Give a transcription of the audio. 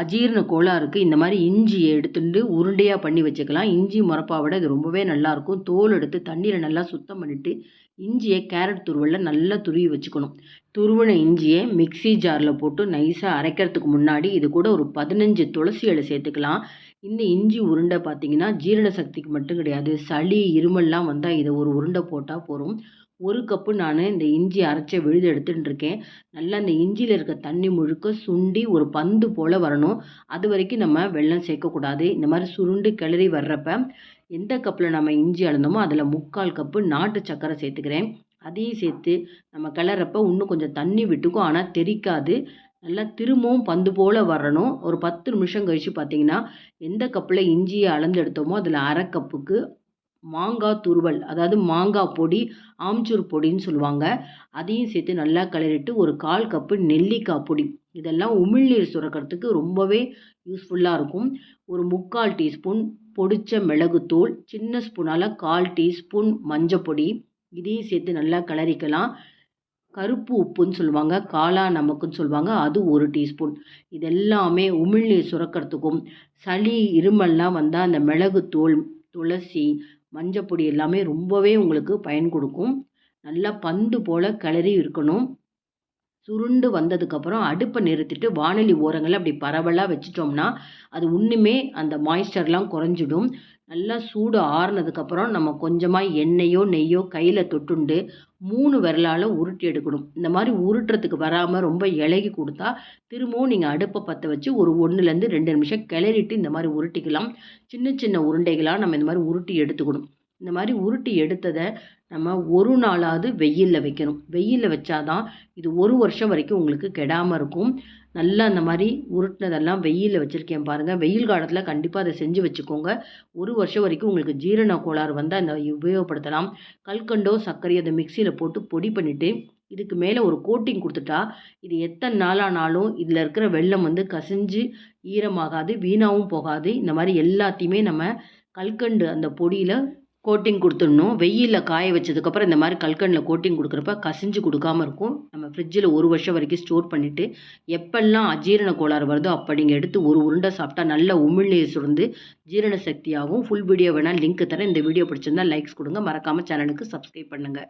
அஜீரண கோளாறுக்கு இந்த மாதிரி இஞ்சியை எடுத்துட்டு உருண்டையாக பண்ணி வச்சுக்கலாம். இஞ்சி முறப்பா விட இது ரொம்பவே நல்லாயிருக்கும் தோல் எடுத்து தண்ணியில் நல்லா சுத்தம் பண்ணிவிட்டு இஞ்சியை கேரட் துருவலில் நல்லா துருவி வச்சுக்கணும். துருவின இஞ்சியை மிக்ஸி ஜாரில் போட்டு நைஸாக அரைக்கிறதுக்கு முன்னாடி இது கூட ஒரு பதினஞ்சு துளசி இலை சேர்த்துக்கலாம். இந்த இஞ்சி உருண்டை பார்த்திங்கன்னா ஜீரண சக்திக்கு மட்டும் கிடையாது. சளி இருமல்லாம் வந்தால் இதை ஒரு உருண்டை போட்டால் போதும். ஒரு கப்பு நான் இந்த இஞ்சி அரைச்ச விழுது எடுத்துகிட்டு இருக்கேன் நல்லா இந்த இஞ்சியில் இருக்க தண்ணி முழுக்க சுண்டி ஒரு பந்து போல் வரணும். அது வரைக்கும் நம்ம வெள்ளம் சேர்க்கக்கூடாது. இந்த மாதிரி சுருண்டு கிளறி வர்றப்ப எந்த கப்பில் நம்ம இஞ்சி அளந்தோமோ அதில் முக்கால் கப்பு நாட்டு சர்க்கரை சேர்த்துக்கிறேன். அதையும் சேர்த்து நம்ம கிளறப்ப இன்னும் கொஞ்சம் தண்ணி விட்டுக்கும் ஆனால் தெறிக்காது நல்லா திரும்பவும் பந்து போல் வரணும். ஒரு பத்து நிமிஷம் கழித்து பார்த்தீங்கன்னா எந்த கப்பில் இஞ்சியை அளந்து எடுத்தோமோ அதில் அரை கப்புக்கு மாங்காய் துருவல் அதாவது மாங்காய் பொடி ஆம்ச்சூர் பொடின்னு சொல்லுவாங்க. அதையும் சேர்த்து நல்லா கிளறிட்டு ஒரு கால் கப்பு நெல்லிக்காய் பொடி. இதெல்லாம் உமிழ்நீர் சுரக்கிறதுக்கு ரொம்பவே யூஸ்ஃபுல்லாக இருக்கும். ஒரு முக்கால் டீஸ்பூன் பொடிச்ச மிளகுத்தூள் சின்ன ஸ்பூனால் கால் டீஸ்பூன் மஞ்சப்பொடி இதையும் சேர்த்து நல்லா கிளறிக்கலாம் கருப்பு உப்புன்னு சொல்லுவாங்க காளா நமக்குன்னு சொல்லுவாங்க அது ஒரு டீஸ்பூன். இதெல்லாமே உமிழ்நீர் சுரக்கிறதுக்கும் சளி இருமல்லாம் வந்தால் அந்த மிளகுத்தூள் துளசி மஞ்சப்பொடி எல்லாமே ரொம்பவே உங்களுக்கு பயன் கொடுக்கும். நல்லா பந்து போல் கிளறி இருக்கணும். சுருண்டு வந்ததுக்கப்புறம் அடுப்பை நிறுத்திட்டு வானொலி ஓரங்களில் அப்படி பரவலாக வச்சிட்டோம்னா அது இன்னுமே அந்த மாய்ஸ்டர்லாம் குறைஞ்சிடும். நல்லா சூடு ஆறுனதுக்கப்புறம் நம்ம கொஞ்சமாக எண்ணெயோ நெய்யோ கையில் தொட்டுண்டு மூணு விரலால் உருட்டி எடுக்கணும். இந்த மாதிரி உருட்டுறதுக்கு வராமல் ரொம்ப இலகி கொடுத்தா திரும்பவும் நீங்கள் அடுப்பை பற்ற வச்சு ஒரு ஒன்றுலேருந்து ரெண்டு நிமிஷம் கிளறிட்டு இந்த மாதிரி உருட்டிக்கலாம். சின்ன சின்ன உருண்டைகளாக நம்ம இந்த மாதிரி உருட்டி எடுத்துக்கணும். இந்த மாதிரி உருட்டி எடுத்ததை நம்ம ஒரு நாளாவது வெயிலில் வைக்கணும். வெயிலில் வச்சாதான் இது ஒரு வருஷம் வரைக்கும் உங்களுக்கு கெடாமல் இருக்கும். நல்லா அந்த மாதிரி உருட்டினதெல்லாம் வெயிலில் வச்சுருக்கேன் பாருங்கள் வெயில் காலத்தில் கண்டிப்பாக அதை செஞ்சு வச்சுக்கோங்க. ஒரு வருஷம் வரைக்கும் உங்களுக்கு ஜீரண கோளாறு வந்து அந்த உபயோகப்படுத்தலாம். கல்கண்டோ சர்க்கரை அதை மிக்சியில் போட்டு பொடி பண்ணிவிட்டு இதுக்கு மேலே ஒரு கோட்டிங் கொடுத்துட்டா இது எத்தனை நாளானாலும் இதில் இருக்கிற வெள்ளம் வந்து கசிஞ்சு ஈரமாகாது வீணாகவும் போகாது. இந்த மாதிரி எல்லாத்தையுமே நம்ம கல்கண்டு அந்த பொடியில் கோட்டிங் கொடுத்துடணும். வெயிலில் காய வச்சதுக்கப்புறம் இந்த மாதிரி கல்கண்டில் கோட்டிங் கொடுக்குறப்ப கசிஞ்சு கொடுக்காம இருக்கும். நம்ம ஃப்ரிட்ஜில் ஒரு வருஷம் வரைக்கும் ஸ்டோர் பண்ணிவிட்டு எப்பெல்லாம் அஜீரண கோளாறு வருதோ அப்போ நீங்கள் எடுத்து ஒரு உருண்டை சாப்பிட்டா நல்ல உமிழ்நீர் சுரந்து ஜீரண சக்தியாகும் ஃபுல் வீடியோ வேணால் லிங்க் தரேன். இந்த வீடியோ பிடிச்சிருந்தா லைக்ஸ் கொடுங்க. மறக்காமல் சேனலுக்கு சப்ஸ்கிரைப் பண்ணுங்கள்